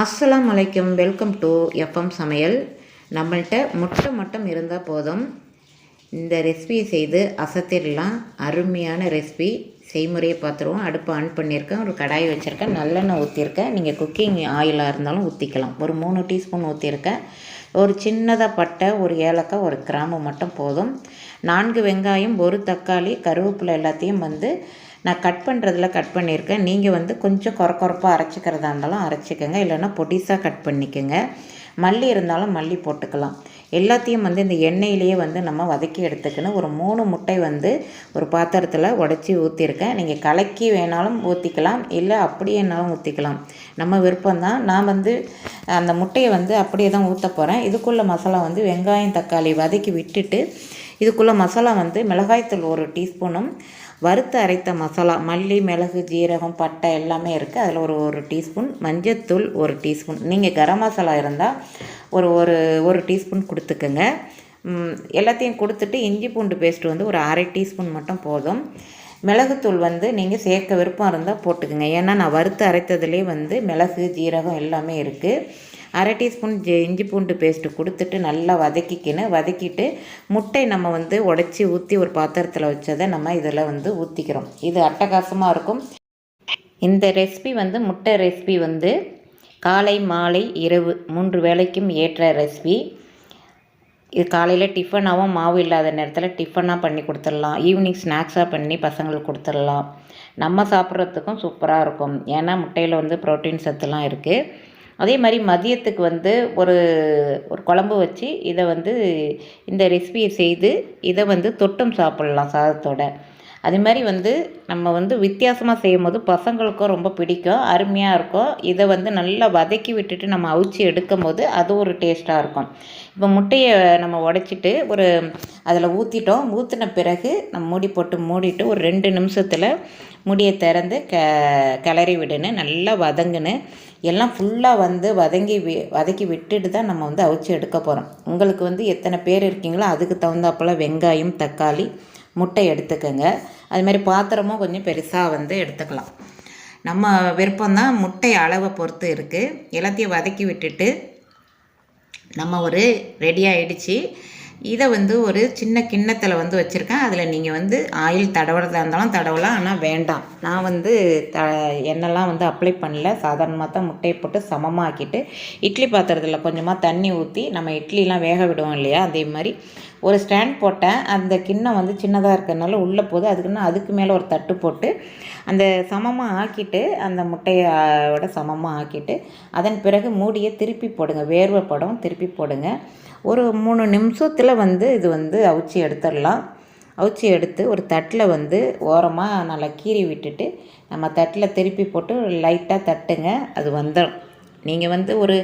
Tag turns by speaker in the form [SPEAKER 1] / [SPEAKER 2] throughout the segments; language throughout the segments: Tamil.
[SPEAKER 1] அஸ்ஸலாம் வலைக்கம் வெல்கம் டு எஃப்எம் சமையல். நம்மள்கிட்ட முட்டை மட்டும் இருந்தால் போதும். இந்த ரெசிபியை செய்து அசத்திடலாம். அருமையான ரெசிபி. செய்முறையை பார்த்துருவோம். அடுப்பு ஆன் பண்ணியிருக்கேன். ஒரு கடாய் வச்சுருக்கேன். நல்லெண்ணெய் ஊற்றிருக்கேன் நீங்கள் குக்கிங் ஆயிலாக இருந்தாலும் ஊற்றிக்கலாம் ஒரு மூணு டீஸ்பூன் ஊற்றிருக்கேன் ஒரு சின்னதாக பட்டை ஒரு ஏலக்காய் ஒரு கிராம்பு மட்டும் போதும். நான்கு வெங்காயம் ஒரு தக்காளி கருவேப்பிலை எல்லாத்தையும் வந்து நான் கட் பண்ணுறதுல கட் பண்ணியிருக்கேன். நீங்கள் வந்து கொஞ்சம் குறை குறைப்பாக அரைச்சிக்கிறதா இருந்தாலும் அரைச்சிக்கோங்க. இல்லைன்னா பொடிசாக கட் பண்ணிக்கோங்க. மல்லி இருந்தாலும் மல்லி போட்டுக்கலாம். எல்லாத்தையும் வந்து இந்த எண்ணெயிலேயே வந்து நம்ம வதக்கி எடுத்துக்கணும். ஒரு மூணு முட்டை வந்து ஒரு பாத்திரத்தில் உடச்சி ஊற்றிருக்கேன் நீங்கள் கலக்கி வேணாலும் ஊற்றிக்கலாம் இல்லை அப்படியேனாலும் ஊற்றிக்கலாம் நம்ம விருப்பம்தான். நான் வந்து அந்த முட்டையை வந்து அப்படியே தான் ஊற்ற போகிறேன் இதுக்குள்ளே மசாலா வந்து வெங்காயம் தக்காளி வதக்கி விட்டுட்டு இதுக்குள்ளே மசாலா வந்து மிளகாய்த்தூள் ஒரு டீஸ்பூனும் வறுத்து அரைத்த மசாலா மல்லி மிளகு ஜீரகம் பட்டை எல்லாமே இருக்குது அதில் ஒரு ஒரு டீஸ்பூன் மஞ்சத்தூள் ஒரு டீஸ்பூன். நீங்கள் கரம் மசாலா இருந்தால் ஒரு ஒரு ஒரு டீஸ்பூன் கொடுத்துக்குங்க. எல்லாத்தையும் கொடுத்துட்டு இஞ்சி பூண்டு பேஸ்ட் வந்து ஒரு அரை டீஸ்பூன் மட்டும் போதும். மிளகுத்தூள் வந்து நீங்கள் சேர்க்க விருப்பம் இருந்தால் போட்டுக்கோங்க. ஏன்னா நான் வறுத்து அரைத்ததுலேயே வந்து மிளகு ஜீரகம் எல்லாமே இருக்குது அரை டீஸ்பூன் இஞ்சி பூண்டு பேஸ்ட்டு கொடுத்துட்டு நல்லா வதக்கிக்கணும் வதக்கிட்டு முட்டை நம்ம வந்து உடச்சி ஊற்றி ஒரு பாத்திரத்தில் வச்சதை நம்ம இதில் வந்து ஊற்றிக்கிறோம் இது அட்டகாசமாக இருக்கும். இந்த ரெசிபி வந்து முட்டை ரெசிபி வந்து காலை மாலை இரவு மூன்று வேளைக்கும் ஏற்ற ரெசிபி. இது காலையில் டிஃபனாகவும் மாவு இல்லாத நேரத்தில் டிஃபனாக பண்ணி கொடுத்துடலாம். ஈவினிங் ஸ்நாக்ஸாக பண்ணி பசங்களுக்கு கொடுத்துடலாம். நம்ம சாப்பிட்றதுக்கும் சூப்பராக இருக்கும். ஏன்னா முட்டையில் வந்து ப்ரோட்டீன் சத்துலாம் இருக்குது அதே மாதிரி மதியத்துக்கு வந்து ஒரு ஒரு குழம்பு வச்சு இதை வந்து இந்த ரெசிபியை செய்து இதை வந்து தொட்டும் சாப்பிட்லாம் சாதத்தோட. அது மாதிரி வந்து நம்ம வந்து வித்தியாசமாக செய்யும் போது பசங்களுக்கும் ரொம்ப பிடிக்கும் அருமையாக இருக்கும். இதை வந்து நல்லா வதக்கி விட்டுட்டு நம்ம அவிச்சு எடுக்கும் போது அது ஒரு டேஸ்ட்டாக இருக்கும். இப்போ முட்டையை நம்ம உடச்சிட்டு ஒரு அதில் ஊற்றிட்டோம் ஊற்றின பிறகு நம்ம மூடி போட்டு மூடிட்டு ஒரு ரெண்டு நிமிஷத்தில் முடியை திறந்து க கிளறி விடுன்னு நல்லா வதங்குன்னு எல்லாம் ஃபுல்லாக வந்து வதங்கி வி வதக்கி விட்டுட்டு தான் நம்ம வந்து அவிச்சு எடுக்க போகிறோம் உங்களுக்கு வந்து எத்தனை பேர் இருக்கீங்களோ அதுக்கு தகுந்தாப்பில் வெங்காயம் தக்காளி முட்டை எடுத்துக்கோங்க. அதுமாதிரி பாத்திரமும் கொஞ்சம் பெருசாக வந்து எடுத்துக்கலாம். நம்ம விருப்பம்தான் முட்டை அளவை பொறுத்து இருக்குது எல்லாத்தையும் வதக்கி விட்டுட்டு நம்ம ஒரு ரெடி ஆகிடுச்சு இதை வந்து ஒரு சின்ன கிண்ணத்தில் வந்து வச்சுருக்கேன். அதில் நீங்கள் வந்து ஆயில் தடவுறதா இருந்தாலும் தடவலாம் ஆனால் வேண்டாம். நான் வந்து த எண்ணெய்லாம் வந்து அப்ளை பண்ணல. சாதாரணமாக தான் முட்டையை போட்டு சமமாக்கிட்டு இட்லி பாத்திரத்தில் கொஞ்சமாக தண்ணி ஊற்றி நம்ம இட்லிலாம் வேக விடுவோம் இல்லையா? அதே மாதிரி ஒரு ஸ்டாண்ட் போட்டேன். அந்த கிண்ணம் வந்து சின்னதாக இருக்கிறதுனால உள்ளே போகுது. அதுக்குன்னு அதுக்கு மேலே ஒரு தட்டு போட்டு அந்த சமமாக ஆக்கிட்டு அந்த முட்டையோட சமமாக ஆக்கிட்டு அதன் பிறகு மூடியை திருப்பி போடுங்க. வேர்வை படம் திருப்பி போடுங்க. ஒரு மூணு நிமிஷத்தில் வந்து இது வந்து அவிச்சி எடுத்துடலாம். அவிச்சி எடுத்து ஒரு தட்டில் வந்து ஓரமாக நல்லா கீறி விட்டுட்டு நம்ம தட்டில் திருப்பி போட்டு லைட்டாக தட்டுங்க. அது வந்துடும் நீங்கள் வந்து ஒரு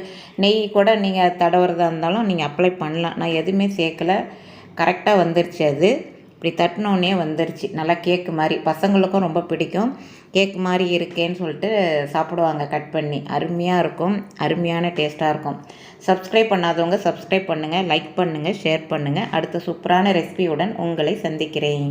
[SPEAKER 1] நெய் கூட நீங்கள் தடவுறதா இருந்தாலும் நீங்கள் அப்ளை பண்ணலாம். நான் எதுவுமே சேர்க்கலை. கரெக்டாக வந்துருச்சு அது. இப்படி தட்டினோடனே வந்துருச்சு. நல்லா கேக்கு மாதிரி. பசங்களுக்கும் ரொம்ப பிடிக்கும். கேக் மாதிரி இருக்கேன்னு சொல்லிட்டு சாப்பிடுவாங்க கட் பண்ணி. அருமையாக இருக்கும். அருமையான டேஸ்ட்டாக இருக்கும். சப்ஸ்கிரைப் பண்ணாதவங்க சப்ஸ்கிரைப் பண்ணுங்கள் லைக் பண்ணுங்கள் ஷேர் பண்ணுங்கள் அடுத்த சூப்பரான ரெசிபியுடன் உங்களை சந்திக்கிறேன்.